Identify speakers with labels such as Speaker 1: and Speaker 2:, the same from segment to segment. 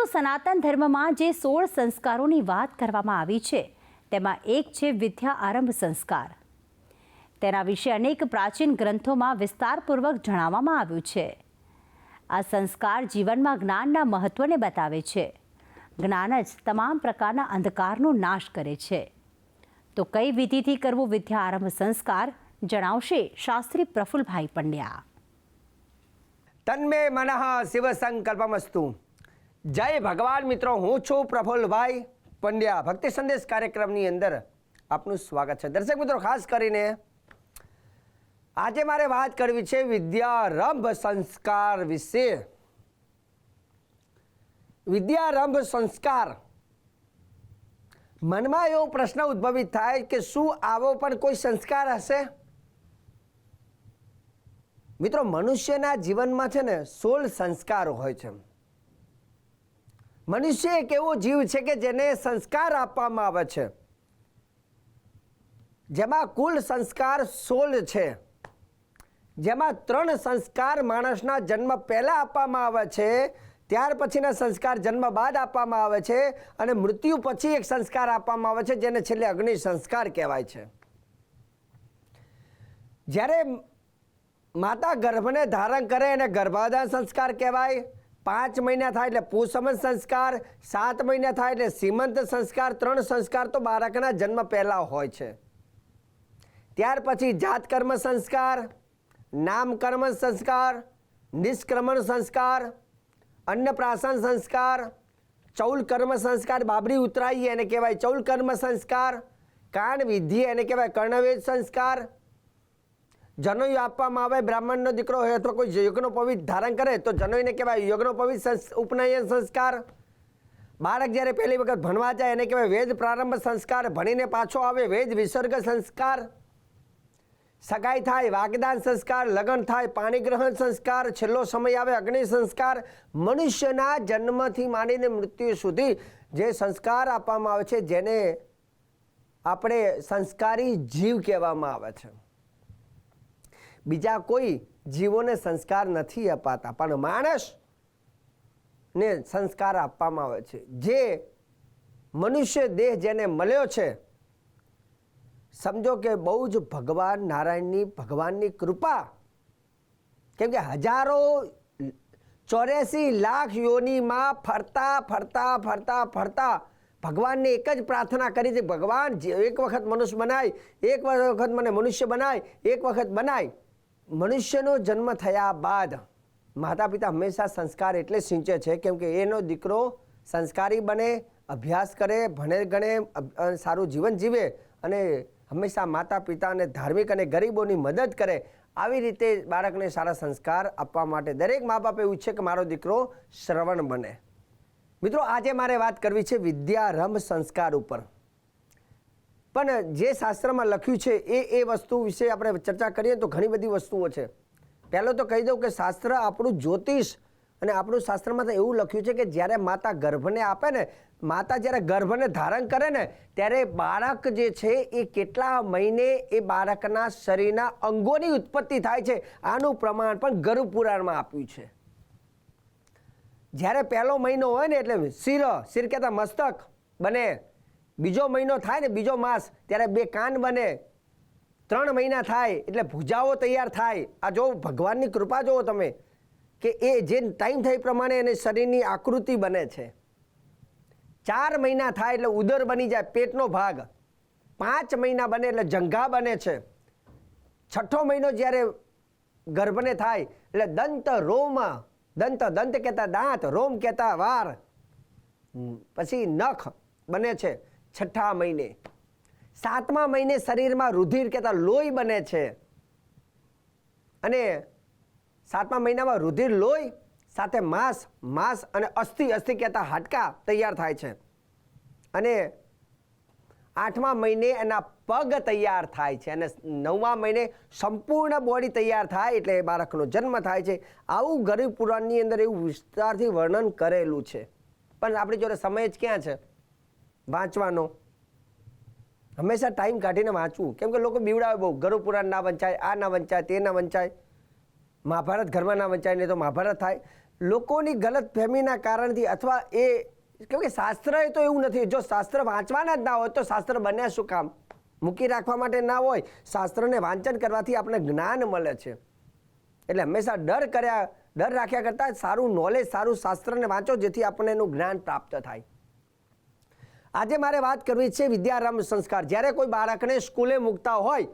Speaker 1: હિન્દુ સનાતન ધર્મમાં જે સોળ સંસ્કારોની વાત કરવામાં આવી છે, તેમાં એક છે વિદ્યા આરંભ સંસ્કાર. તેના વિશે અનેક પ્રાચીન ગ્રંથોમાં વિસ્તારપૂર્વક જણાવવામાં આવ્યું છે. આ સંસ્કાર જીવનમાં જ્ઞાનના મહત્વને બતાવે છે. જ્ઞાન જ તમામ પ્રકારના અંધકારનો નાશ કરે છે. તો કઈ વિધિથી કરવું વિદ્યા આરંભ સંસ્કાર, જણાવશે શાસ્ત્રી પ્રફુલભાઈ પંડ્યા.
Speaker 2: તન્મે મનઃ શિવ સંકલ્પમસ્તુ જય ભગવાન મિત્રો, હું છું પ્રફુલ્લભાઈ પંડ્યા. ભક્તિ સંદેશ કાર્યક્રમની અંદર આપનું સ્વાગત છે. દર્શક મિત્રો, ખાસ કરીને આજે મારે વાત કરવી છે વિદ્યારંભ સંસ્કાર વિશે. વિદ્યારંભ સંસ્કાર. મનમાં એવો પ્રશ્ન ઉદ્ભવિત થાય કે શું આવો પણ કોઈ સંસ્કાર હશે? મિત્રો, મનુષ્યના જીવનમાં છે ને સોળ સંસ્કારો હોય છે. મનુષ્ય એક એવો જીવ છે કે જેને સંસ્કાર આપવામાં આવે છે. જેમાં કુલ સંસ્કાર સોળ છે. જેમાં ત્રણ સંસ્કાર માણસના જન્મ પહેલાં આપવામાં આવે છે, ત્યાર પછીના સંસ્કાર જન્મ બાદ આપવામાં આવે છે અને મૃત્યુ પછી એક સંસ્કાર આપવામાં આવે છે, જેને છેલ્લે અગ્નિ સંસ્કાર કહેવાય છે. જ્યારે માતા ગર્ભને ધારણ કરે એને ગર્ભાધાન સંસ્કાર કહેવાય પાંચ મહિના થાય એટલે પુષ્મન સંસ્કાર, સાત મહિના થાય એટલે સીમંત સંસ્કાર, ત્રણ સંસ્કાર તો બાળકના જન્મ પહેલા હોય છે. ત્યાર પછી જાત કર્મ સંસ્કાર નામકર્મ સંસ્કાર, નિષ્ક્રમણ સંસ્કાર અન્નપ્રાશન સંસ્કાર, ચૌલ કર્મ સંસ્કાર, બાબરી ઉતરાઈ એને કહેવાય ચૌલ કર્મ સંસ્કાર, કાન વિધિ એને કહેવાય કર્ણવેદ સંસ્કાર જનોઈ આપવામાં આવે, બ્રાહ્મણનો દીકરો હોય અથવા કોઈ યજ્ઞનો પવિત્ર ધારણ કરે, તો જનોઈને કહેવાય યજ્ઞનો પવિત્ર ઉપનયન સંસ્કાર. બાળક જ્યારે પહેલી વખત ભણવા જાય, એને કહેવાય વેદ પ્રારંભ સંસ્કાર, ભણીને પાછો આવે વેદ વિસર્ગ સંસ્કાર. સગાઈ થાય, વાગદાન સંસ્કાર, લગ્ન થાય પાણી ગ્રહણ સંસ્કાર, છેલ્લો સમય આવે, અગ્નિ સંસ્કાર. મનુષ્યના જન્મથી માંડીને મૃત્યુ સુધી જે સંસ્કાર આપવામાં આવે છે, જેને આપણે સંસ્કારી જીવ કહેવામાં આવે છે. બીજા કોઈ જીવોને સંસ્કાર નથી અપાતા, પણ માણસ ને સંસ્કાર આપવામાં આવે છે. જે મનુષ્ય દેહ જેને મળ્યો છે, સમજો કે બહુ જ ભગવાન નારાયણની, ભગવાનની કૃપા. કેમ કે હજારો ચોર્યાસી લાખ યોનીમાં ફરતા ફરતા ફરતા ફરતા ભગવાનને એક જ પ્રાર્થના કરી છે ભગવાન એક વખત મનુષ્ય બનાય, એક વખત મને મનુષ્ય બનાય, એક વખત બનાય. મનુષ્યનો જન્મ થયા બાદ માતા પિતા હંમેશા સંસ્કાર એટલે સિંચે છે. કેમ કે એનો દીકરો સંસ્કારી બને, અભ્યાસ કરે, ભણે ગણે સારું જીવન જીવે અને હંમેશા માતા પિતાને ધાર્મિક અને ગરીબોની મદદ કરે. આવી રીતે બાળકને સારા સંસ્કાર આપવા માટે દરેક મા બાપ એવું છે કે મારો દીકરો શ્રવણ બને. મિત્રો, આજે મારે વાત કરવી છે વિદ્યારંભ સંસ્કાર ઉપર. પણ જે શાસ્ત્રમાં લખ્યું છે એ એ વસ્તુ વિશે આપણે ચર્ચા કરીએ તો ઘણી બધી વસ્તુઓ છે. પહેલો તો કહી દઉં કે શાસ્ત્ર આપણું જ્યોતિષ અને આપણું શાસ્ત્રમાં તો એવું લખ્યું છે કે જ્યારે માતા ગર્ભને આપે ને, માતા જ્યારે ગર્ભને ધારણ કરે ને, ત્યારે બાળક જે છે એ કેટલા મહિને એ બાળકના શરીરના અંગોની ઉત્પત્તિ થાય છે, આનું પ્રમાણ પણ ગર્ભ પુરાણમાં આપ્યું છે. જ્યારે પહેલો મહિનો હોય ને એટલે શિર શિર કહેતા મસ્તક બને. બીજો મહિનો થાય ને બીજો માસ, ત્યારે બે કાન બને. ત્રણ મહિના થાય, એટલે ભુજાઓ તૈયાર થાય. આ જો ભગવાનની કૃપા જુઓ તમે, કે એ જે ટાઈમ એ પ્રમાણે એને શરીરની આકૃતિ બને છે. ચાર મહિના થાય એટલે ઉદર બની જાય, પેટનો ભાગ. પાંચ મહિના બને એટલે જંઘા બને છે. છઠ્ઠો મહિનો જ્યારે ગર્ભને થાય, એટલે દંત રોમ, દંત દંત કહેતા દાંત, રોમ કહેતા વાર. પછી નખ બને છે. છઠ્ઠા મહિને. સાતમા મહિને શરીરમાં રુધિર કહેતા લોહી બને છે. અને સાતમા મહિનામાં રુધિર, લોહી, સાથે માંસ માંસ અને અસ્થિ અસ્થિ કહેતા હાડકા તૈયાર થાય છે. અને આઠમા મહિને એના પગ તૈયાર થાય છે. અને નવમા મહિને સંપૂર્ણ બોડી તૈયાર થાય એટલે એ બાળકનો જન્મ થાય છે. આવું ગરીબ પુરાણની અંદર એવું વિસ્તારથી વર્ણન કરેલું છે. પણ આપણી જોડે સમય જ ક્યાં છે? વાંચવાનો. હંમેશા ટાઈમ કાઢીને વાંચવું. કેમ કે લોકો બીવડાવે બહુ. ગરુ પુરાણ ના વંચાય, આ ના વંચાય, તે ના વંચાય. મહાભારત ઘરમાં ના વંચાય, નહીં તો મહાભારત થાય. લોકોની ગલત ફહેમીના કારણથી અથવા એ, કેમ કે શાસ્ત્ર એ તો એવું નથી. જો શાસ્ત્ર વાંચવાના જ ના હોય, તો શાસ્ત્ર બન્યા શું કામ? મૂકી રાખવા માટે ના હોય. શાસ્ત્રને વાંચન કરવાથી આપણે જ્ઞાન મળે છે. એટલે હંમેશા ડર કર્યા, ડર રાખ્યા કરતાં સારું નોલેજ સારું શાસ્ત્રને વાંચો, જેથી આપણને એનું જ્ઞાન પ્રાપ્ત થાય. આજે મારે વાત કરવી છે વિદ્યારંભ સંસ્કાર. જ્યારે કોઈ બાળકને સ્કૂલે મૂકતા હોય,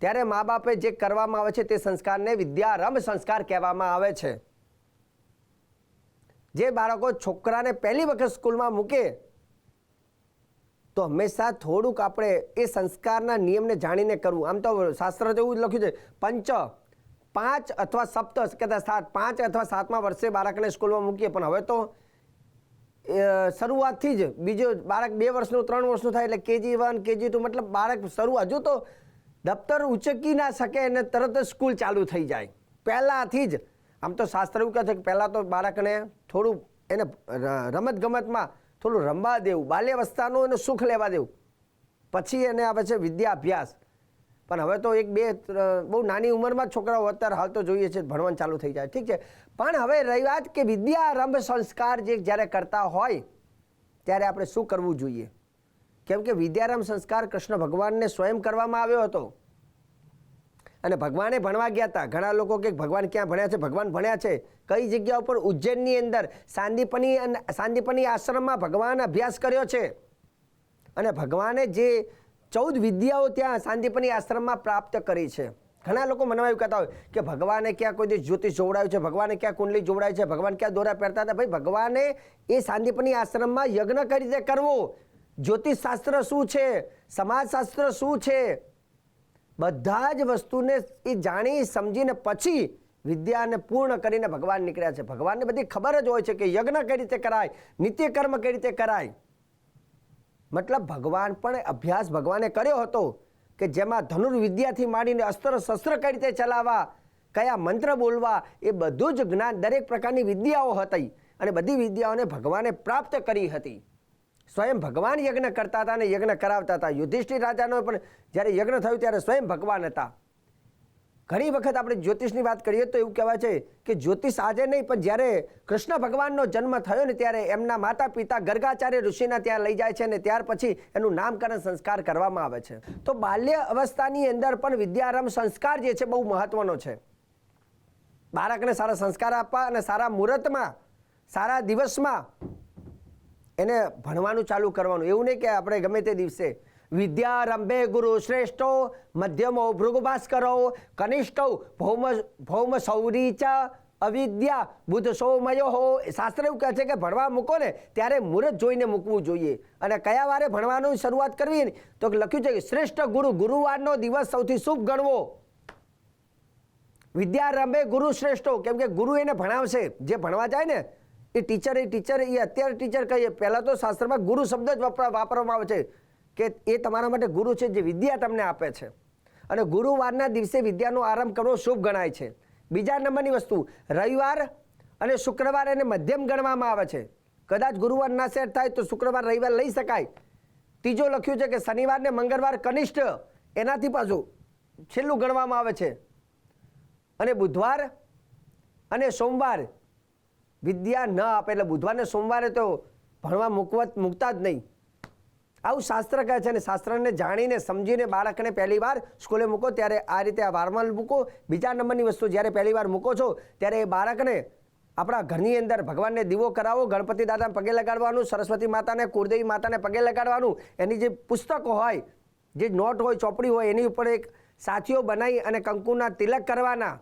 Speaker 2: ત્યારે મા બાપે જે કરવામાં આવે છે તે સંસ્કારને વિદ્યારંભ સંસ્કાર કહેવામાં આવે છે. જે બાળકો છોકરાને પહેલી વખત સ્કૂલમાં મૂકે, તો હંમેશા થોડુંક આપણે એ સંસ્કારના નિયમને જાણીને કરવું. આમ તો શાસ્ત્ર એવું જ લખ્યું છે, પંચ, પાંચ અથવા સપ્ત કદાચ સાત, પાંચ અથવા સાતમા વર્ષે બાળકને સ્કૂલમાં મૂકીએ. પણ હવે તો શરૂઆતથી જ બીજો બાળક બે વર્ષનું, ત્રણ વર્ષનું થાય એટલે કેજી વન, કેજી ટુ, મતલબ બાળક શરૂઆત હજુ તો દફતર ઉચકી ના શકે અને તરત જ સ્કૂલ ચાલુ થઈ જાય. પહેલાંથી જ, આમ તો શાસ્ત્ર એવું કહે છે કે પહેલાં તો બાળકને થોડું એને રમત ગમતમાં થોડું રમવા દેવું, બાલ્યાવસ્થાનું એને સુખ લેવા દેવું. પછી એને આવે છે વિદ્યા અભ્યાસ પણ હવે તો એક બે બહુ નાની ઉંમરમાં છોકરાઓ અત્યારે હાલ તો જોઈએ છે, ભણવાનું ચાલુ થઈ જાય. ઠીક છે? પણ હવે રહી વાત કે વિદ્યારંભ સંસ્કાર જે જ્યારે કરતા હોય, ત્યારે આપણે શું કરવું જોઈએ? કેમ કે વિદ્યારંભ સંસ્કાર કૃષ્ણ ભગવાનને સ્વયં કરવામાં આવ્યો હતો. અને ભગવાને ભણવા ગયા હતા. ઘણા લોકો કે ભગવાન ક્યાં ભણ્યા છે? ભગવાન ભણ્યા છે. કઈ જગ્યા ઉપર? ઉજ્જૈનની અંદર સાંદીપની અને, સાંદીપની આશ્રમમાં ભગવાન અભ્યાસ કર્યો છે. અને ભગવાને જે ચૌદ વિદ્યાઓ ત્યાં શાંતિપની આશ્રમમાં પ્રાપ્ત કરી છે. ઘણા લોકો મનમાં એવું કહેતા હોય કે ભગવાને ક્યાં કોઈ દિવસ જ્યોતિષ જોવડાયું છે, ભગવાને ક્યાં કુંડલી જોવડાય છે, ભગવાન ક્યાં દોરા પહેરતા હતા? ભાઈ, ભગવાને એ શાંતિપની આશ્રમમાં યજ્ઞ કઈ રીતે કરવો. જ્યોતિષ શાસ્ત્ર શું છે? સમાજશાસ્ત્ર શું છે? બધા જ વસ્તુને એ જાણી, સમજીને પછી વિદ્યાને પૂર્ણ કરીને ભગવાન નીકળ્યા છે. ભગવાનને બધી ખબર જ હોય છે કે યજ્ઞ કઈ રીતે કરાય, નિત્યકર્મ કઈ રીતે કરાય. મતલબ ભગવાન પણ અભ્યાસ ભગવાને કર્યો હતો કે જેમાં ધનુર્વિદ્યાથી માંડીને અસ્ત્ર શસ્ત્ર કઈ રીતે ચલાવવા, કયા મંત્ર બોલવા, એ બધું જ જ્ઞાન દરેક પ્રકારની વિદ્યાઓ હતી અને બધી વિદ્યાઓને ભગવાને પ્રાપ્ત કરી હતી. સ્વયં ભગવાન યજ્ઞ કરતા હતા અને યજ્ઞ કરાવતા હતા. યુધિષ્ઠિર રાજાનો પણ જ્યારે યજ્ઞ થયું ત્યારે સ્વયં ભગવાન હતા. ઘણી વખત આપણે જ્યોતિષની વાત કરીએ તો એવું કહેવાય છે કે જ્યોતિષ આજે નહીં, પણ જ્યારે કૃષ્ણ ભગવાનનો જન્મ થયો ને ત્યારે એમના માતા પિતા ગર્ગાચાર્ય ઋષિના ત્યાં લઈ જાય છે અને ત્યાર પછી એનું નામકરણ સંસ્કાર કરવામાં આવે છે. તો બાલ્ય અવસ્થાની અંદર પણ વિદ્યારંભ સંસ્કાર જે છે બહુ મહત્વનો છે. બાળકને સારા સંસ્કાર આપવા અને સારા મુહૂર્તમાં, સારા દિવસમાં એને ભણવાનું ચાલુ કરવાનું. એવું નહીં કે આપણે ગમે તે દિવસે વિદ્યારંભે ગુરુ શ્રેષ્ઠો મધ્યમો ભૃગુભાસ્કરો કનિષ્ઠો ભૌમ ભૌમ સૌરી ચ અવિદ્યા બુદ્ધ સોમયો હો શાસ્ત્ર એવું કહે છે કે ભણવા મૂકો ને, ત્યારે મુહૂર્ત જોઈને મૂકવું જોઈએ. અને કયા વારે ભણવાનું શરૂઆત કરવી તો લખ્યું છે કે શ્રેષ્ઠ ગુરુ ગુરુવારનો દિવસ સૌથી શુભ ગણવો. વિદ્યારંભે ગુરુ શ્રેષ્ઠો કેમ કે ગુરુ એને ભણાવશે. જે ભણવા જાય ને, એ ટીચર એ ટીચર એ અત્યારે ટીચર કહીએ. પહેલાં તો શાસ્ત્રમાં ગુરુ શબ્દ જ વાપરવામાં આવે છે. કે એ તમારા માટે ગુરુ છે જે વિદ્યા તમને આપે છે. અને ગુરુવારના દિવસે વિદ્યાનો આરંભ કરવો શુભ ગણાય છે. બીજા નંબરની વસ્તુ, રવિવાર અને શુક્રવાર એને મધ્યમ ગણવામાં આવે છે. કદાચ ગુરુવાર ના સેટ થાય તો શુક્રવાર, રવિવાર લઈ શકાય. ત્રીજો લખ્યું છે કે શનિવાર ને મંગળવાર કનિષ્ઠ એનાથી પાછું છેલ્લું ગણવામાં આવે છે. અને બુધવાર અને સોમવાર વિદ્યા ન આપે એટલે બુધવારને સોમવારે તો ભણવા મૂકવા મૂકતા જ નહીં. આવું શાસ્ત્ર કહે છે અને શાસ્ત્રને જાણીને સમજીને બાળકને પહેલી વાર સ્કૂલે મૂકો ત્યારે આ રીતે આ વારમાં મૂકો. બીજા નંબરની વસ્તુ જ્યારે પહેલી વાર મૂકો છો ત્યારે એ બાળકને આપણા ઘરની અંદર ભગવાનને દીવો કરાવો, ગણપતિ દાદાને પગે લગાડવાનું, સરસ્વતી માતાને, કુળદેવી માતાને પગે લગાડવાનું. એની જે પુસ્તકો હોય, જે નોટ હોય, ચોપડી હોય, એની ઉપર એક સાથીઓ બનાવી અને કંકુના તિલક કરવાના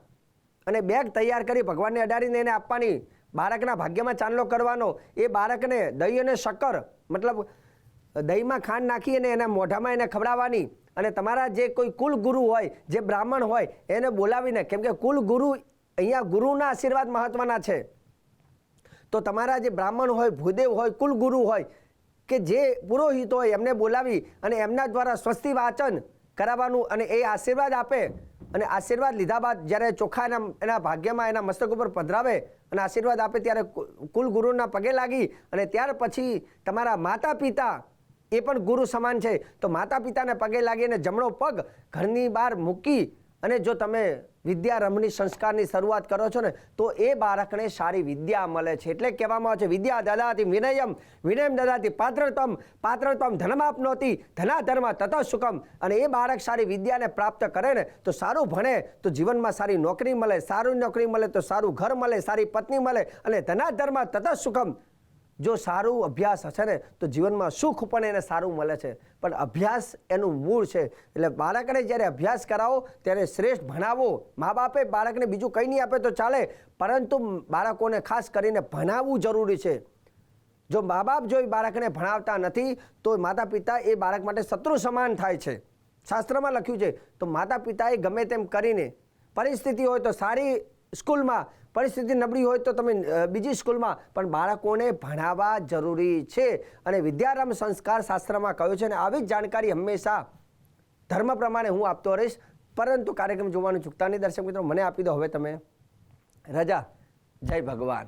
Speaker 2: અને બેગ તૈયાર કરી ભગવાનને અડાડીને એને આપવાની. બાળકના ભાગ્યમાં ચાંદલો કરવાનો. એ બાળકને દહીં અને શક્કર, મતલબ દહીંમાં ખાંડ નાખી અને એના મોઢામાં એને ખવડાવવાની. અને તમારા જે કોઈ કુલ ગુરુ હોય, જે બ્રાહ્મણ હોય, એને બોલાવીને, કેમ કે કુલ ગુરુ અહીંયા ગુરુના આશીર્વાદ મહત્વના છે. તો તમારા જે બ્રાહ્મણ હોય, ભૂદેવ હોય, કુલ ગુરુ હોય, કે જે પુરોહિત હોય, એમને બોલાવી અને એમના દ્વારા સ્વસ્તિ વાચન કરાવવાનું અને એ આશીર્વાદ આપે. અને આશીર્વાદ લીધા બાદ જ્યારે ચોખા એના એના ભાગ્યમાં એના મસ્તક ઉપર પધરાવે અને આશીર્વાદ આપે ત્યારે કુલ ગુરુના પગે લાગી અને ત્યાર પછી તમારા માતા પિતા એ પણ ગુરુ સમાન છે. તો માતા પિતાને પગે લાગીને જમણો પગ ઘરની બહાર મૂકી અને જો તમે વિદ્યારંભની સંસ્કારની શરૂઆત કરો છો ને, તો એ બાળકને સારી વિદ્યા મળે છે. એટલે કહેવામાં આવે છે, વિદ્યા દદાતી વિનયમ વિનયમ દદાતી પાત્રત્વમ પાત્રત્વમ ધનમાપનોતી ધનાધર્મ તત સુખમ. અને એ બાળક સારી વિદ્યાને પ્રાપ્ત કરે ને, તો સારું ભણે, તો જીવનમાં સારી નોકરી મળે, સારું નોકરી મળે, તો સારું ઘર મળે, સારી પત્ની મળે અને ધનાધર્મ તત સુખમ. જો સારું અભ્યાસ હશે ને, તો જીવનમાં સુખ પણ એને સારું મળે છે. પણ અભ્યાસ એનું મૂળ છે. એટલે બાળકને જ્યારે અભ્યાસ કરાવો, ત્યારે શ્રેષ્ઠ ભણાવો. મા બાપે બાળકને બીજું કંઈ નહીં આપે તો ચાલે. પરંતુ બાળકોને ખાસ કરીને ભણાવવું જરૂરી છે. જો મા બાપ જો બાળકને ભણાવતા નથી, તો માતા પિતા એ બાળક માટે શત્રુ સમાન થાય છે. શાસ્ત્રમાં લખ્યું છે, તો માતા પિતાએ ગમે તેમ કરીને. પરિસ્થિતિ હોય તો સારી સ્કૂલમાં પરિસ્થિતિ નબળી હોય તો તમે બીજી સ્કૂલમાં, પણ બાળકોને ભણાવવા જરૂરી છે. અને વિદ્યારંભ સંસ્કાર શાસ્ત્રમાં કહ્યું છે અને આવી જ જાણકારી હંમેશા ધર્મ પ્રમાણે હું આપતો રહીશ. પરંતુ કાર્યક્રમ જોવાનું ચૂકતા નહીં દર્શક મિત્રો, મને આપી દો હવે તમે. રજા, જય ભગવાન.